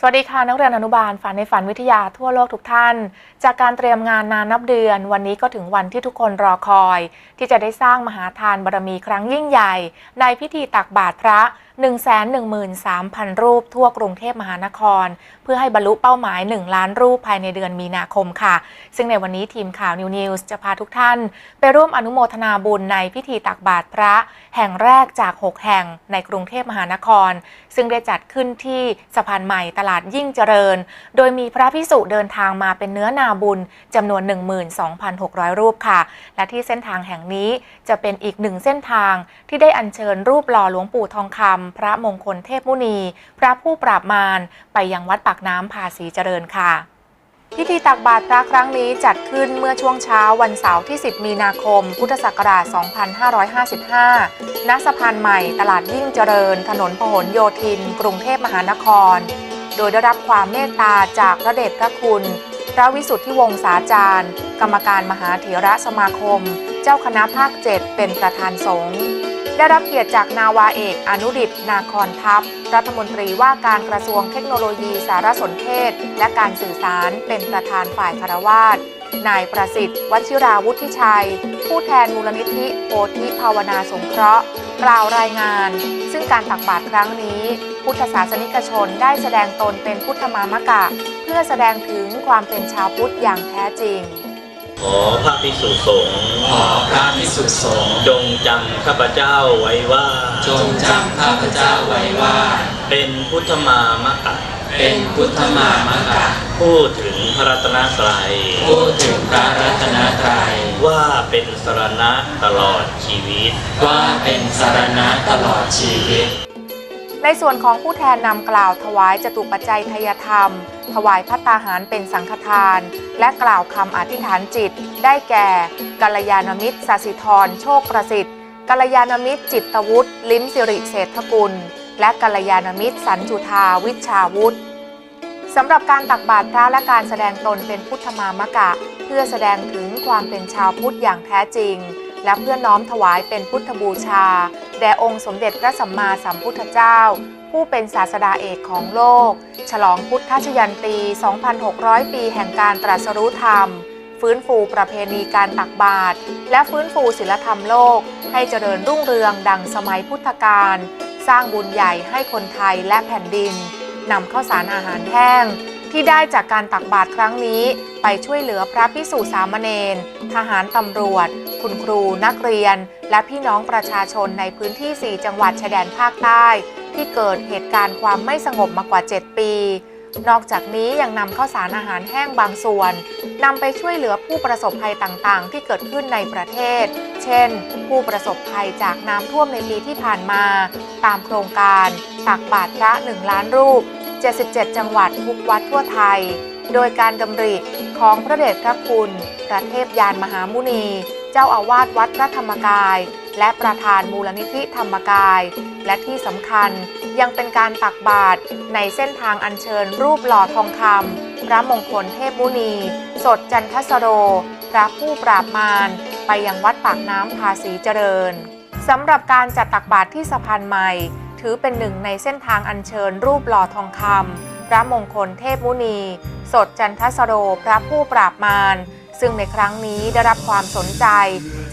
สวัสดีค่ะ นักเรียนอนุบาลฝันในฝันวิทยาทั่วโลกทุกท่าน จากการเตรียมงานนานนับเดือน วันนี้ก็ถึงวันที่ทุกคนรอคอย ที่จะได้สร้างมหาทานบารมีครั้งยิ่งใหญ่ ในพิธีตักบาตรพระ 113,000 รูปทั่วกรุงเทพมหานคร เพื่อให้บรรลุเป้าหมาย 1 ล้านรูปภายในเดือนมีนาคมค่ะ ซึ่งในวันนี้ทีมข่าวนิวนิวส์จะพาทุกท่าน ไปร่วมอนุโมทนาบุญในพิธีตักบาตรพระ แห่งแรกจาก 6 แห่งในกรุงเทพมหานคร ซึ่งได้จัดขึ้นที่สะพานใหม่ตลาดลาดยิ่งเจริญ โดยมีพระพิสุเดินทางมาเป็นเนื้อนาบุญจำนวน 12,600 รูปค่ะ และที่เส้นทางแห่งนี้จะเป็นอีกหนึ่งเส้นทางที่ได้อัญเชิญรูปหล่อหลวงปู่ทองคำพระมงคลเทพมุนี พระผู้ปราบมารไปยังวัดปากน้ำภาษีเจริญค่ะพิธีตักบาตรพระครั้งนี้จัดขึ้นเมื่อช่วงเช้าวันเสาร์ที่ 10 มีนาคม พุทธศักราช 2555 ณ สะพานใหม่ตลาดยิ่งเจริญ ถนนพหลโยธิน กรุงเทพมหานคร โดยได้รับความเมตตาจากพระเดชพระคุณ พระวิสุทธิวงศาจารย์ กรรมการมหาเถระสมาคม เจ้าคณะภาค7เป็นประธานสงฆ์ได้รับเกียรติจากนาวาเอกอนุดิตนาคอนทัพ รัฐมนตรีว่าการกระทรวงเทคโนโลยีสารสนเทศ และการสื่อสารเป็นประธานฝ่ายคารวาส นายประสิทธิ์วชิราวุฒิชัย ผู้แทนมูลนิธิโพธิภาวนาสงเคราะห์ กล่าวรายงาน ซึ่งการตักบาตรครั้งนี้ พุทธศาสนิกชนได้แสดงตนเป็นพุทธมามกะ เพื่อแสดงถึงความเป็นชาวพุทธอย่างแท้จริง ขอพระภิกษุสงฆ์ขอพระพิสุสงฆ์จงจำข้าพเจ้าไว้ว่า จงจำข้าพเจ้าไว้ว่า เป็นพุทธมามะกะ เป็นพุทธมามกะพูดถึงพ ระรัตนตรัยพูดถึงพระรัตนตรัยว่าเป็นสรณะตลอดชีวิต ว่าเป็นสารณะตลอดชีวิต ในส่วนของผู้แทนนำกล่าวถวายจตุปัจจัยทายธรรม ถวายพัตตาหารเป็นสังฆทาน และกล่าวคำอธิษฐานจิต ได้แก่กัลยาณมิตรสสิธร โชคประสิทธิ์กัลยาณมิตรจิตวุฒิลิ้มสิริเศรษฐกุล และกัลยาณมิตรสันจุธาวิชาวุฒิ สำหรับการตักบาตรพระและการแสดงตนเป็นพุทธมามกะ เพื่อแสดงถึงความเป็นชาวพุทธอย่างแท้จริง และเพื่อน้อมถวายเป็นพุทธบูชา แด่องค์สมเด็จพระสัมมาสัมพุทธเจ้า ผู้เป็นศาสดาเอกของโลก ฉลองพุทธชยันตี 2,600 ปีแห่งการตรัสรู้ธรรม ฟื้นฟูประเพณีการตักบาตรและฟื้นฟูศิลธรรมโลก ให้เจริญรุ่งเรืองดังสมัยพุทธกาลสร้างบุญใหญ่ให้คนไทยและแผ่นดิน นำข้าวสารอาหารแห้ง ที่ได้จากการตักบาตรครั้งนี้ ไปช่วยเหลือพระพิสุสามเณรทหารตำรวจ คุณครู นักเรียน และพี่น้องประชาชนในพื้นที่ 4 จังหวัดชายแดนภาคใต้ ที่เกิดเหตุการณ์ความไม่สงบมากว่า 7 ปี นอกจากนี้ยังนำข้าวสารอาหารแห้งบางส่วนนำไปช่วยเหลือผู้ประสบภัยต่างๆ ที่เกิดขึ้นในประเทศ เช่น ผู้ประสบภัยจากน้ำท่วมในปีที่ผ่านมา ตามโครงการตักบาตรพระ1ล้านรูป 77 จังหวัดทุกวัดทั่วไทย โดยการดำริของพระเดชพระคุณพระเทพยานมหามุนี เจ้าอาวาสวัดพระธรรมกาย และประธานมูลนิธิธรรมกาย และที่สำคัญยังเป็นการตักบาตรในเส้นทางอัญเชิญรูปหล่อทองคำพระมงคลเทพมุนี สดจันทสโร พระผู้ปราบมารไปยังวัดปากน้ำภาษีเจริญสำหรับการจัดตักบาตรที่สะพานใหม่ ถือเป็นหนึ่งในเส้นทางอัญเชิญรูปหล่อทองคำพระมงคลเทพมุนี สดจันทสโรพระผู้ปราบมารซึ่งในครั้งนี้ได้รับความสนใจ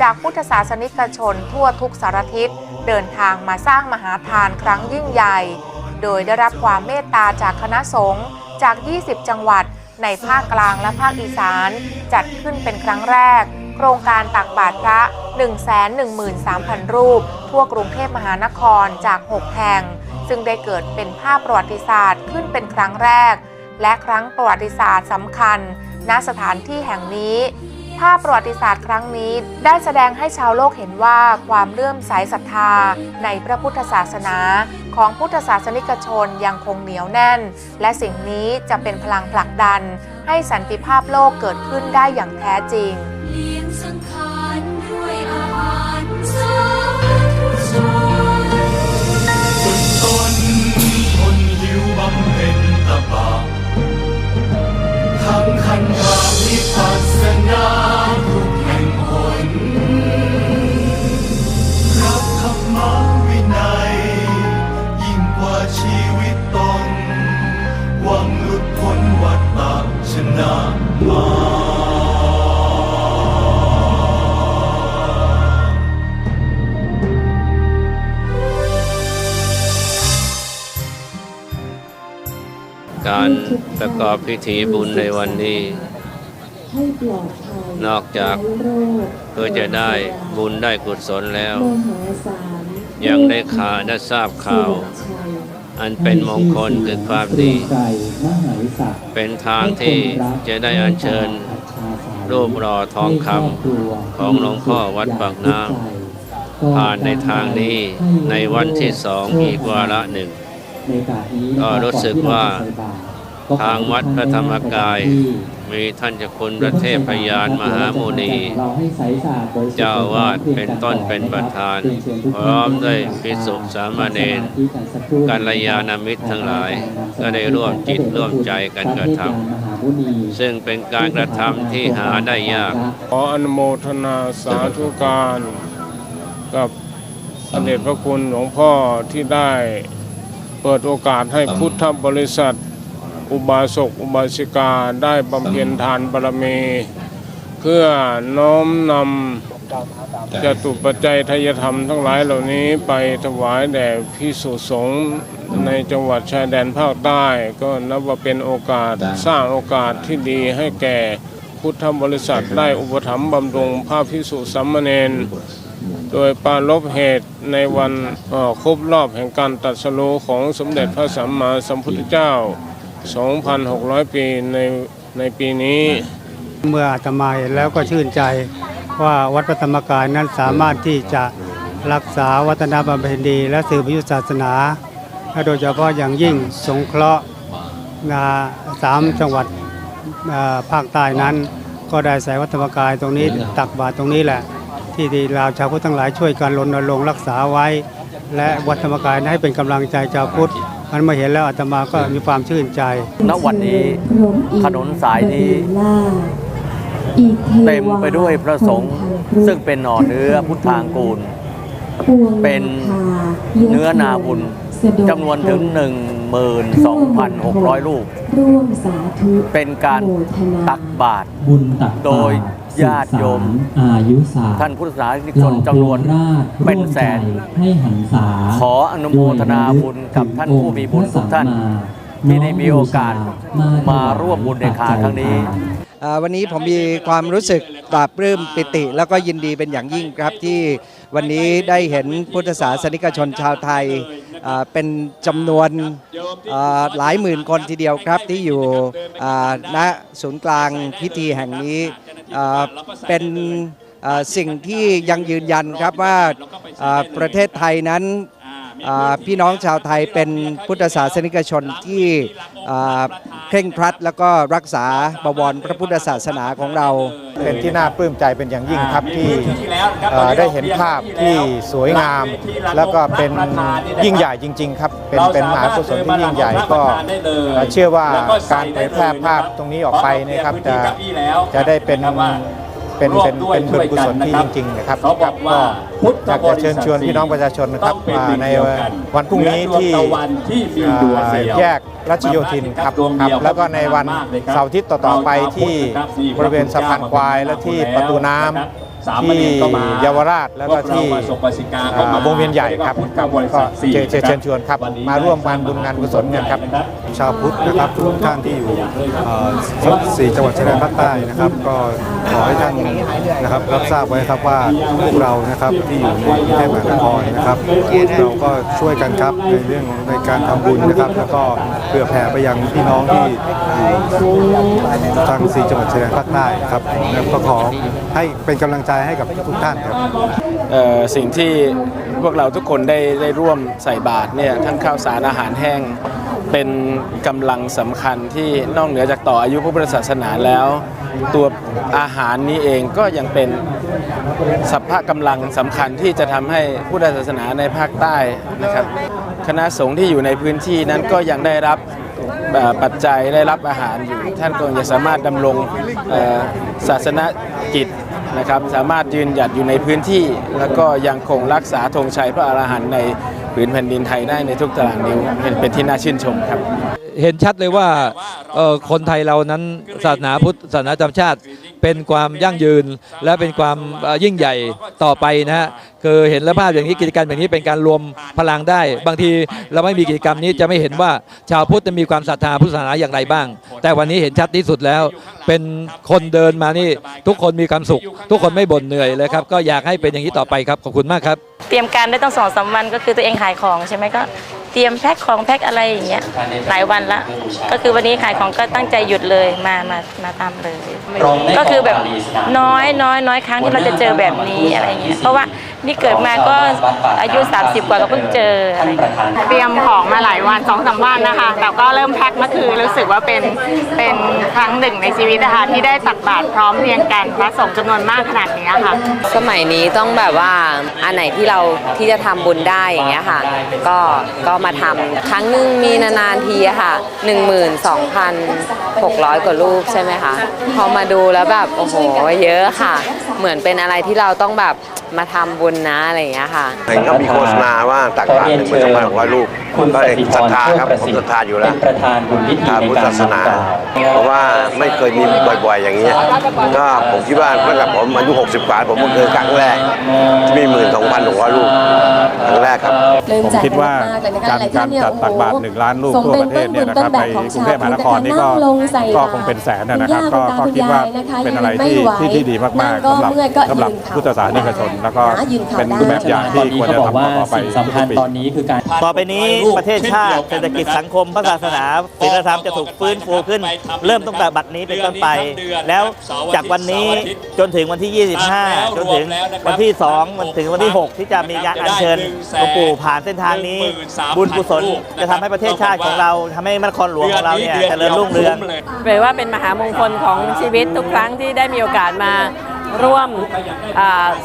จากพุทธศาสนิกชนทั่วทุกสารทิศเดินทางมาสร้างมหาทานครั้งยิ่งใหญ่ โดยได้รับความเมตตาจากคณะสงฆ์จาก 20 จังหวัดในภาคกลางและภาคอีสาน จัดขึ้นเป็นครั้งแรก โครงการตักบาตรพระ 113,000 รูป ทั่วกรุงเทพมหานครจาก 6 แห่ง ซึ่งได้เกิดเป็นภาพประวัติศาสตร์ขึ้นเป็นครั้งแรก และครั้งประวัติศาสตร์สำคัญ ณสถานที่แห่งนี้ภาพประวัติศาสตร์ครั้งนี้ได้แสดงให้ชาวโลกเห็นว่าความเลื่อมใสศรัทธาในพระพุทธศาสนา ของพุทธศาสนิกชนยังคงเหนียวแน่น และสิ่งนี้จะเป็นพลังผลักดัน ให้สันติภาพโลกเกิดขึ้นได้อย่างแท้จริงเลี้ยง สังขารด้วยอาหารสาธุชนฝึกตนทนหิวบำเพ็ญตบะ การประกอบพิธีบุญในวันนี้ นอกจากเพื่อจะได้บุญได้กุศลแล้ว ยังได้ข่าวได้ทราบข่าว อันเป็นมงคลคือความดี เป็นทางที่จะได้อัญเชิญรูปหล่อทองคำของหลวงพ่อวัดปากน้ำผ่านในทางนี้ในวันที่สองอีกวาระหนึ่ง ก็รู้สึกว่าทางวัดพระธรรมกาย มีท่านเจ้าคุณพระเทพยานมหาโมนีเจ้าอาวาดเป็นต้นเป็นประธาน พร้อมด้วยภิกษุสามเณรกัลยาณมิตรทั้งหลาย ก็ได้ร่วมจิตร่วมใจกันกระทำซึ่งเป็นการกระทำที่หาได้ยาก ขออนุโมทนาสาธุการ กับสมเด็จพระคุณหลวงพ่อที่ได้ เปิดโอกาสให้พุทธบริษัท อุบาสกอุบาสิกาได้บำเพ็ญทานบารมี เพื่อน้อมนำจตุปัจจัยทายธรรมทั้งหลายเหล่านี้ไปถวายแด่พิสุสงฆ์ในจังหวัดชายแดนภาคใต้ ก็นับว่าเป็นโอกาสสร้างโอกาสที่ดีให้แก่พุทธบริษัทได้อุปถัมภ์บำรุงพระพิสุสัมมเนน โดยปารบเหตุในวันครบรอบแห่งการตรัสรู้ของสมเด็จพระสัมมาสัมพุทธเจ้า 2,600 ปีในในปีนี้ เมื่ออาตมาเห็นแล้วก็ชื่นใจว่าวัดพระธรรมกายนั้นสามารถที่จะรักษาวัฒนธรรมประเพณีและสืบพุทธศาสนาและโดยเฉพาะอย่างยิ่งสงเคราะห์นะสามจังหวัดภาคใต้นั้น ก็ได้ใส่วัดธรรมกายตรงนี้ตักบาตรตรงนี้แหละ ที่ที่เราชาวพุทธทั้งหลายช่วยกันรณรงค์รักษาไว้ และวัดธรรมกายนั้นให้เป็นกำลังใจชาวพุทธมันมาเห็นแล้วอาตมาก็มีความชื่นใจ ณ วันนี้พรหมอินทร์ถนนสายนี้ล่าอีทวาเต็มไปด้วยพระสงฆ์ซึ่งเป็นหน่อเนื้อพุทธางกูลปวงเป็นทายศเนื้อนาบุญสะดวกจำนวนถึง 12,600 ลูกร่วมสาธุเป็นการโมทนาตักบาตรบุญตักโดย ญาติโยมอายุสาท่านพุทธศาสนิกชนจำนวนเป็นแสนให้หันษาขออนุโมทนาบุญกับท่านผู้มีบุญทุกท่านที่ได้มีโอกาสมาร่วมบุญในคราวครั้งนี้อ่าวันนี้ผมมีความรู้สึกปลาบปลื้มปิติ แล้วก็ยินดีเป็นอย่างยิ่งครับที่ วันนี้ได้เห็นพุทธศาสนิกชนชาวไทยเป็นจำนวนหลายหมื่นคนทีเดียวครับที่อยู่ณศูนย์กลางพิธีแห่งนี้เป็นสิ่งที่ยังยืนยันครับว่าประเทศไทยนั้น พี่น้องชาวไทยเป็นพุทธศาสนิกชนที่อ่าเคร่งครัด แล้วก็รักษาบวรพระพุทธศาสนาของเรา เป็นที่น่าปลื้มใจเป็นอย่างยิ่งครับที่เอ่อได้เห็นภาพที่สวยงาม แล้วก็เป็นยิ่งใหญ่จริง ๆ ครับ เป็นเป็นมหากุศลที่ยิ่งใหญ่ก็เอ่อเชื่อว่าการเผยแพร่ภาพตรงนี้ออกไปนะครับจะจะได้เป็น เป็นเป็นเป็นบุญกุศลที่จริงๆนะครับครับก็อยากจะเชิญชวนพี่น้องประชาชนนะครับมาในวันพรุ่งนี้ที่เอ่อแยกรัชโยธินครับครับแล้วก็ในวันเสาร์อาทิตย์ต่อๆไปที่บริเวณสะพานควายและที่ประตูน้ำ ที่เยาวราชแล้วก็ที่เอ่อวงเวียนใหญ่ครับครับก็เชิญเชิญชวนครับ มาร่วมงานบุญงานกุศลกันครับ ชาวพุทธนะครับทุกท่านที่อยู่เอ่อสี่จังหวัดชายแดนภาคใต้นะครับ ก็ขอให้ท่านนะครับรับทราบไว้ครับว่าพวกเรานะครับที่อยู่ในกรุงเทพมหานครนะครับเราก็ช่วยกันครับในเรื่องในการทำบุญนะครับ แล้วก็เพื่อแผ่ไปยังพี่น้องที่อยู่ทางสี่จังหวัดชายแดนภาคใต้ครับแล้วก็ขอให้เป็นกำลังใจให้กับทุกท่านครับสิ่งที่พวกเราทุกคนได้ได้ร่วมใส่บาตรเนี่ยทั้งข้าวสารอาหารแห้งเป็นกำลังสำคัญที่นอกเหนือจากต่ออายุพระพุทธศาสนาแล้ว ตัวอาหารนี้เองก็ยังเป็นสัพพะกำลังสำคัญที่จะทำให้พุทธศาสนาในภาคใต้นะครับ คณะสงฆ์ที่อยู่ในพื้นที่นั้นก็ยังได้รับปัจจัยได้รับอาหารอยู่ ท่านก็ยังสามารถดำรงศาสนกิจ นะครับสามารถยืนหยัดอยู่ในพื้นที่ แล้วก็ยังคงรักษาธงชัยพระอรหันต์ในผืนแผ่นดินไทยได้ในทุกตารางนิ้วเป็นเป็นที่น่าชื่นชมครับ เห็นชัดเลยว่าคนไทยเรานั้นศาสนาพุทธศาสนาธรรมชาติ เป็นความยั่งยืน และเป็นความยิ่งใหญ่ต่อไปนะฮะคือเห็นแล้วภาพอย่างนี้กิจกรรมอย่างนี้เป็นการรวมพลังได้ บางทีเราไม่มีกิจกรรมนี้จะไม่เห็นว่าชาวพุทธจะมีความศรัทธาพุทธศาสนาอย่างไรบ้าง แต่วันนี้เห็นชัดที่สุดแล้ว เป็นคนเดินมานี่ทุกคนมีความสุข ทุกคนไม่บ่นเหนื่อยเลยครับก็อยากให้เป็นอย่างนี้ต่อไปครับขอบคุณมากครับ เตรียมการได้ต้องสองสามวันก็คือตัวเองขายของใช่ไหมก็ ตรียมแพ็คของแพ็คอะไรอย่างเงี้ยหลายวันละก็คือวันนี้ขายของก็ตั้งใจหยุดเลยมามามาทำเลย ก็คือแบบน้อยน้อยน้อยครั้งที่เราจะเจอแบบนี้อะไรเงี้ยเพราะว่า นี่เกิดมาก็อายุ 30 กว่าก็เพิ่งเจออะไรเงี้ย เตรียมของมาหลายวันสองสามวันนะคะ แต่ก็เริ่มแพ็คเมื่อคืนรู้สึกว่าเป็นเป็นครั้งหนึ่งในชีวิตนะคะที่ได้ตักบาตรพร้อมเพรียงกันพระสงฆ์จำนวนมากขนาดนี้ค่ะ สมัยนี้ต้องแบบว่าอันไหนที่เราที่จะทำบุญได้อย่างเงี้ยค่ะ ก็ก็มาทำครั้งหนึ่งมีนานๆทีอะค่ะ 12,600 กว่ารูปใช่ไหมคะพอมาดูแล้วแบบโอ้โหเยอะค่ะ เหมือนเป็นอะไรที่เราต้องแบบมาทำบุญนะอะไรอย่างเงี้ยค่ะ เห็นเขามีโฆษณาว่าตักบาตรหนึ่งหมื่นสองพันหกร้อยรูปก็เองศรัทธาครับผมศรัทธาอยู่แล้วประธานบุญพิธีทางในพุทธการศาสนานำกล่าว เพราะว่าไม่เคยมีบ่อยๆอย่างนี้ยก็ผมคิดว่าตั้งแต่ผมอายุ 60กว่าผมเพิ่งเคยครั้งแรกที่มีหมื่นสองพันหกร้อยรูปครั้งแรกครับ ผมคิดว่าการการจัดตักบาตรหนึ่งล้านลูกทั่วประเทศเนี่ยนะครับในกรุงเทพมหานครนี่ก็ก็คงเป็นแสนนะครับก็ก็คิดว่าเป็นอะไรที่ที่ที่ดีมากๆสำหรับสำหรับพุทธศาสนิกชนแล้วก็เป็นแบบอย่างที่ควรจะทำต่อไปสิ่งสำคัญตอนนี้คือการ ต่อไปนี้ประเทศชาติเศรษฐกิจสังคมพระศาสนาศีลธรรมจะถูกฟื้นฟูขึ้น เริ่มตั้งแต่บัดนี้เป็นต้นไป แล้วจากวันนี้จนถึงวันที่ 25 จนถึงวันที่ 2 วันถึงวันที่ 6 ที่จะมีการอัญเชิญหลวงปู่ผ่านเส้นทางนี้ บุญกุศลจะทำให้ประเทศชาติของเราทำให้นครหลวงของเราเนี่ยเจริญรุ่งเรืองแปลว่าเป็นมหามงคลของชีวิตทุกครั้งที่ได้มีโอกาสมา ร่วม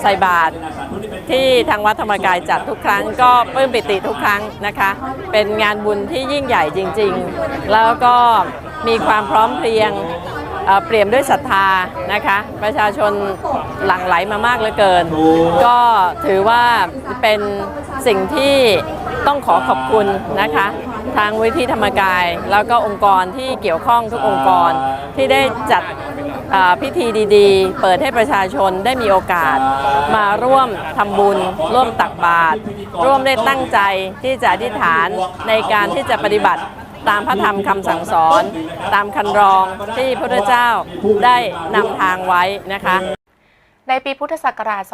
ใส่บาตรที่ทางวัดธรรมกายจัดทุกครั้ง ก็ปลื้มปิติทุกครั้งนะคะ เป็นงานบุญที่ยิ่งใหญ่จริง ๆ แล้วก็มีความพร้อมเพรียงเปรียมด้วยศรัทธานะคะ ประชาชนหลั่งไหลมามากเหลือเกิน ก็ถือว่าเป็นสิ่งที่ต้องขอขอบคุณนะคะ ทางวิธีธรรมกาย แล้วก็องค์กรที่เกี่ยวข้องทุกองค์กรที่ได้จัด พิธีดีๆ เปิดให้ประชาชนได้มีโอกาส มาร่วมทำบุญ ร่วมตักบาตรร่วมได้ตั้งใจที่จะอธิษฐานในการที่จะปฏิบัติตามพระธรรมคำสั่งสอน ตามคันรองที่พระพุทธเจ้าได้นำทางไว้นะคะ ในปีพุทธศักราช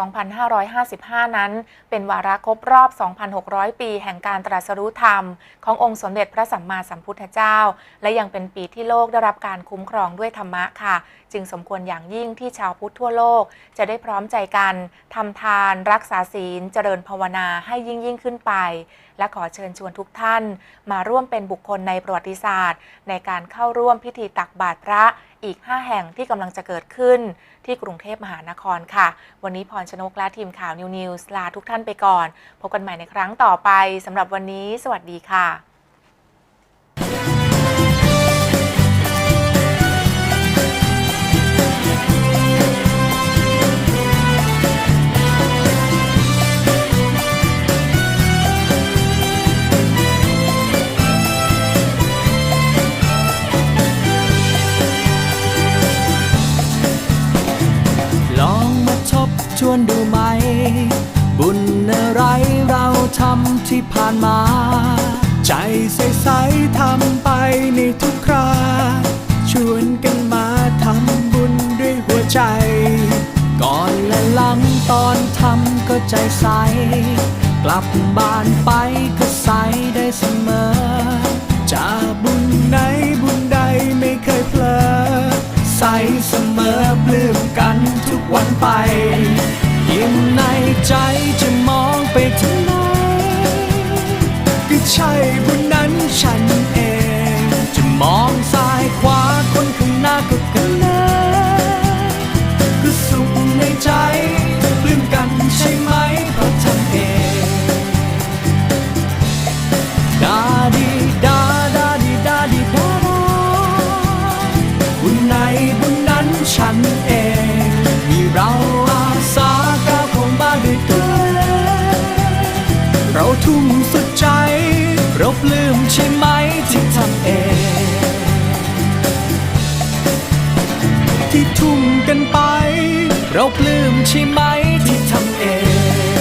2555 นั้น เป็นวาระครบรอบ 2,600 ปีแห่งการตรัสรู้ธรรม ขององค์สมเด็จพระสัมมาสัมพุทธเจ้า และยังเป็นปีที่โลกได้รับการคุ้มครองด้วยธรรมะค่ะ จึงสมควรอย่างยิ่งที่ชาวพุทธทั่วโลก จะได้พร้อมใจกันทำทาน รักษาศีล เจริญภาวนาให้ยิ่งยิ่งขึ้นไป และขอเชิญชวนทุกท่าน มาร่วมเป็นบุคคลในประวัติศาสตร์ ในการเข้าร่วมพิธีตักบาตรพระอีก 5 แห่งที่กำลังจะเกิดขึ้น ที่กรุงเทพมหานครค่ะ วันนี้พรชนกและทีมข่าวนิวนิวส์ลาทุกท่านไปก่อน พบกันใหม่ในครั้งต่อไปสำหรับวันนี้ สวัสดีค่ะ วนดูไหม บุญอะไรเราทำที่ผ่านมา ใจใสๆทำไปในทุกครา ชวนกันมาทำบุญด้วยหัวใจ ก่อนและหลังตอนทำก็ใจใส กลับบ้านไปก็ใสได้เสมอ จะบุญไหนบุญใดไม่เคยเพลอใสเสมอปลื้มกันทุกวันไป ในใจ เราลืมใช่ไหมที่ทำเอง ที่ทุ่มกันไป เราลืมใช่ไหมที่ทำเอง